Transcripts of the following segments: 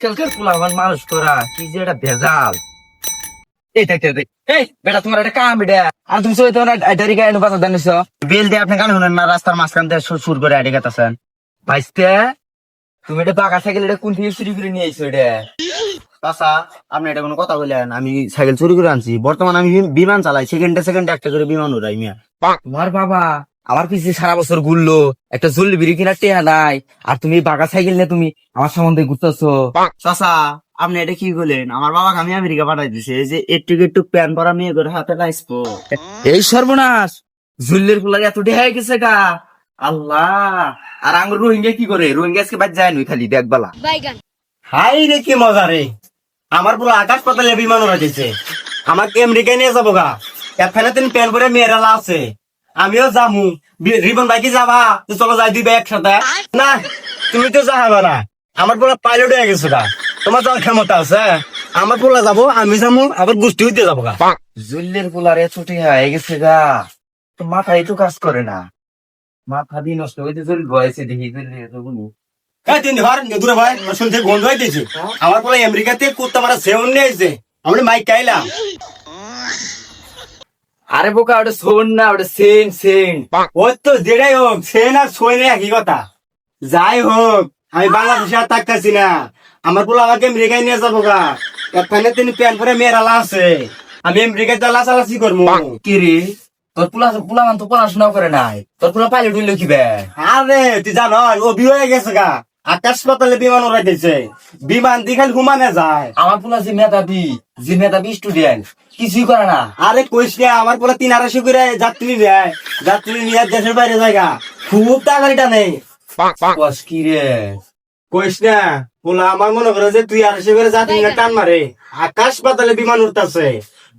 আজকালকার পোলাবান মানুষ করা কি যে এটা ভেজাল। এই দেখ এই বেটা তোমার একটা কাম এটা। আর তুমি সবাই তোমার ডারি গায়ে বাসা জানিস বিল দিয়ে আপনি গান শুনেন না রাস্তার মাঝখান দিয়ে সুর করে আড়ে গেতেছেন ভাইস্তে তুমি এটা বাঁকা সাইকেল এটা কোন থেকে চুরি করে নিয়ে আইছো এটা? চাচা আপনি এটা কোনো কথা বললেন আমি সাইকেল চুরি করে আনছি। বর্তমানে আমি বিমান চালাই সেকেন্ডে সেকেন্ডে একটা করে বিমান উড়াই মিয়া। তোমার বাবা আমার পিছিয়ে সারা বছর ঘুরলো একটা জল্লি বিড়ি কিনা টেহা নাই আর তুমি বাঁকা সাইকেল নিয়ে তুমি আমার সম্বন্ধে ঘুরতেছো। চাচা আপনি এটা কি বলেন? আমার বাবাকে আমি আমেরিকা পাঠাই দিছে যে একটু একটু প্যান পরা মেয়ে করে হাতে লাইসবো। এই সর্বনাশ জুল্লের ফুলার এত ঢেকে গেছে গা। আল্লাহ আর আঙ্গুর রোহিঙ্গা কি করে? রোহিঙ্গা আজকে বাদ যায় নই খালি দেখবালা হাই রে কি মজা রে। আমার পুরো আকাশ পাতালে বিমান উড়াইতেছে আমাকে আমেরিকায় নিয়ে যাব গা। এখানে তিন প্যান করে মেয়েরা আছে। আমিও যামু। রিবন বাইকে যাবা? তো চলো যাই দিবে একসাথে। না তুমি তো যাবা না। আমার পুরো পাইলট হয়ে গেছো গা তোমার যাওয়ার ক্ষমতা আছে আমার পোলা যাব আমি যাব আবার গোষ্ঠী হইতে যাব গা জুল্লের ফুলার এত হয়ে গেছে গা। তো মাথায় তো কাজ করে না। মাথা দিয়ে নষ্ট হইতে চল বয়সে দেখি। এই তিন ঘর দূরে ভাই শুনতে গন্ধ হইতেছে আমার পোলা আমেরিকাতে কুত্তা মারা সেউন নিয়ে আমরা মাইক খাইলাম আরে বোকা ওটা শোন না ওটা সেন সেন ওই তো যেটাই হোক সেন না সই না একই কথা। যাই হোক আমি বাংলাদেশে আর থাকতেছি না। আমার পোলা আমাকে আমেরিকায় নিয়ে যাব গা। এখানে তিনি প্যান করে মেয়েরা আছে। আমি আমেরিকায় যা লাচালাচি করব। কি রে? তোর পুলা পুলা মান তো পড়াশোনা করে নাই। তোর পুলা পাইলট হইল কি বে আরে তুই জানো ও বিয়ে হয়ে গেছে গা। আকাশ পাতালে বিমান উড়াই দিয়েছে বিমান দিয়ে খালি ঘুমানে যায়। আমার পুলা যে মেধাবী যে মেধাবী স্টুডেন্ট কিছুই করে না। আরে কইস না আমার পোলা তিন আড়াইশো করে যাত্রী নেয় যাত্রী নিয়ে দেশের বাইরে জায়গা। খুব নেই কস কি রে? কইস না পোলা আমার মনে করে যে তুই আড়াইশো করে যাত্রী নিয়ে টান মারে। আকাশ পাতালে বিমান উঠতেছে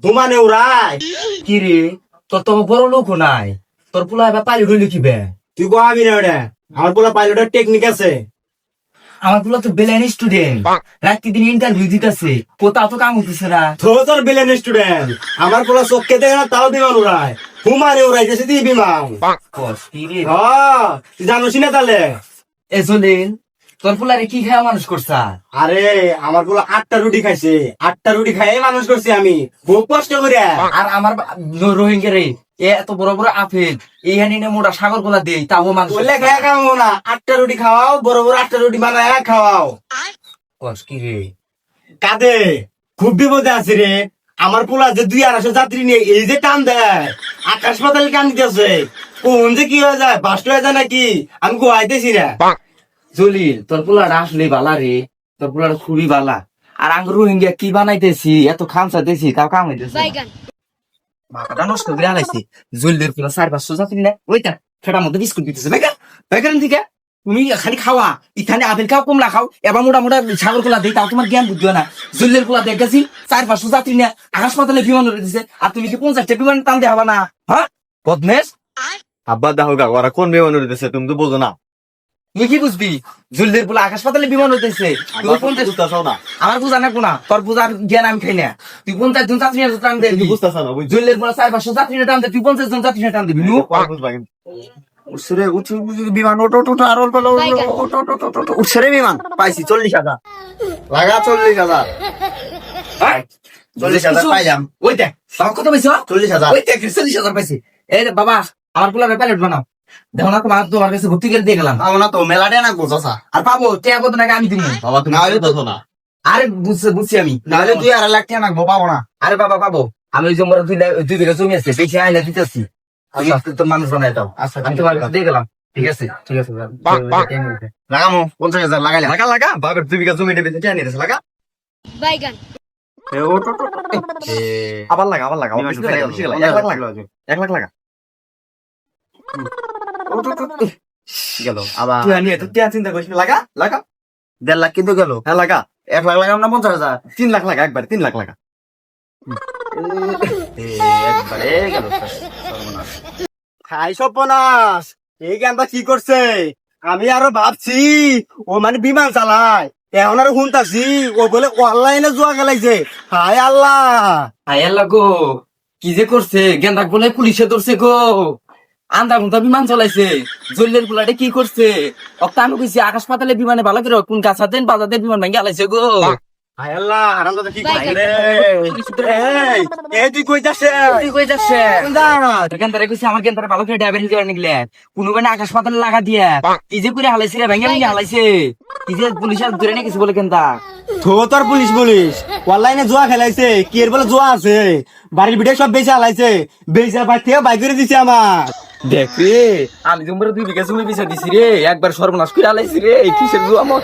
ঘুমানে উড়ায় কি রে? তোর তো বড় লোক নাই। তোর পুলা এবার পাইলট হইল কি বে তুই গোয়াবি না ওটা। আমার পোলা পাইলটের টেকনিক আছে। আমার পুলা তো বেলাইন স্টুডেন্ট রাত্রি দিন ইন্টারভিউ দিতেছে। কোথাও তো কাম হতেছে না। তো তোর বেলেন স্টুডেন্ট আমার পোলা চোখকে দেখে না তাও বিমান উড়ায়। ঘুমানে উড়াইতেছে তুই বিমান। জানোস না তাহলে? এ জলিন তোর পুলারে কি খাওয়া মানুষ করছা? আরে আমার পোলা আটটা রুটি খাইছে। আটটা রুটি খাই মানুষ করছি আমি। খুব কষ্ট করে। আর আমার রোহিঙ্গা রে এত বড় বড় আপেল এইখানে এনে মোটা সাগর গোলা দেই তাও মানুষ বললে খাই খাওয়াবো না আটটা রুটি খাওয়াও বড় বড় আটটা রুটি বানায় খাওয়াও। কস কি রে? কাঁদে খুব বিপদে আছি রে। আমার পোলা যে দুই আড়াইশো যাত্রী নিয়ে এই যে টান দেয় আকাশ পাতাল টান দিতেছে কোন যে কি হয়ে যায় বাস্ট হয়ে যায় নাকি? আমি গোয়াইতেছি না। জলিল তোর পোলাটা আসলে বালা রে। তোর পোলাটা খুবই বালা। আর আঙ্গুর রোহিঙ্গা কি বানাইতেছি? এত খামসাতেছি তাও কাম হইতেছে মাথাটা নষ্ট করে আলাইছি। জলদির পুরো চার পাঁচশো যাত্রী না ওইটা ফেটার মধ্যে বিস্কুট দিতেছে। বেকার বেকার থেকে তুমি খালি খাওয়া ইখানে আপেল খাও কমলা খাও। এবার মোটা মোটা ছাগল কোলা দিই তাও তোমার জ্ঞান হয় না। জলদির পোলা দেখ গেছি চার পাঁচশো যাত্রী না আকাশ পাতালে বিমান দিছে। আর তুমি কি পঞ্চাশটা বিমান টান দেওয়া হবে না? হ্যাঁ? বদমেশ? আব্বা গা ওরা কোন বিমান উড়িতেছে তুমি তো বোঝো না। তুই কি বুঝবি? জলদির পোলা আকাশ পাতালে বিমান উঠেছে তুই পঞ্চাশ বুঝতেছো না। আমার বুঝা না কোনা তোর বুঝার জ্ঞান আমি খাই না। তুই পঞ্চাশ জন নিয়ে টান তুমি দেবি বুঝতেছো না জলের পরে চার পাঁচশো যাত্রী নিয়ে টান দে তুই পঞ্চাশ জন যাত্রী নিয়ে টান দিবি উঠছে উঠছে বিমান ওটো ওটো আর অল্প উঠছে রে বিমান পাইছি চল্লিশ হাজার। লাগা চল্লিশ হাজার। চল্লিশ হাজার পাইলাম। ওই দেখ বাবা কত পাইছো? চল্লিশ হাজার। ওই দেখ চল্লিশ হাজার পাইছি। এই বাবা আমার পোলার প্যালেট বানাও দেখো না তোমার তোমার কাছে ভর্তি করে দিয়ে গেলাম পাবো না তো মেলাটে না আর পাবো টিয়া কত টাকা আমি দিব বাবা তুমি আগে দেখো না আরে বুঝছি বুঝছি আমি নাহলে তুই আড়াই লাখ টাকা নাকবো পাবো না আরে বাবা পাবো আমি ওই জন্য দুই বিঘা জমি আছে বেশি আইনা দিতেছি আমি তোর মানুষ বানাই দাও আচ্ছা আমি তোমার কাছে দিয়ে গেলাম ঠিক আছে ঠিক আছে লাগামো পঞ্চাশ হাজার লাগাইলে লাগা লাগা বাবার দুই বিঘা নিতেছে লাগা বাইগান এ, আবার লাগা আবার লাগা, এক লাখ লাগা এক লাখ লাগা গেল আবার তুই আনিয়ে তুই চিন্তা করিস লাগা? লাগা? দেড় লাখ কিন্তু গেল। হ্যাঁ লাগা। এক লাখ লাগাম না পঞ্চাশ হাজার? তিন লাখ লাগা একবার তিন লাখ লাগা। এ, একবারে গেল খাই সপনাস এই জ্ঞানটা কি করছে? আমি আরও ভাবছি ও মানে বিমান চালায়। এখন আরও শুনতাছি ও বলে অনলাইনে জুয়া খেলাইছে। হায় আল্লাহ। হাই আল্লাহ গো কি যে করছে? গেন্দা বলে পুলিশে ধরছে গো। আন্দা গুন্দা বিমান চলাইছে জল্লের পোলাটে কি করছে অক্তা আমি কইছি আকাশ পাতালে বিমানে ভালো করে কোন গাছাতেন বাজাতেন বিমান ভাঙ্গে আলাইছে গো হায় আল্লাহ হারামজাদা কি কইছে এই এই তুই কই যাচ্ছে তুই কই যাচ্ছে কেন্দারে কইছি আমার কেন্দারে ভালো করে ডাবেল দিয়ে নিগলে কোনো মানে আকাশ পাতালে লাগা দিয়া কি যে করে হালাইছে রে ভাঙ্গে ভাঙ্গে হালাইছে কি যে পুলিশের ধরে নিয়ে কিছু বলে কেনতা তো তোর পুলিশ পুলিশ অনলাইনে জুয়া খেলাইছে কি এর বলে জুয়া আছে বাড়ির ভিডিও সব বেঁচে হালাইছে বেঁচে বাই থেকে বাই করে দিছে আমার দেখ আমি তোমার দুই বিঘা জমি পিছা দিছি রে, একবার সর্বনাশ করে আলাইছি রে কিসের জুয়া মা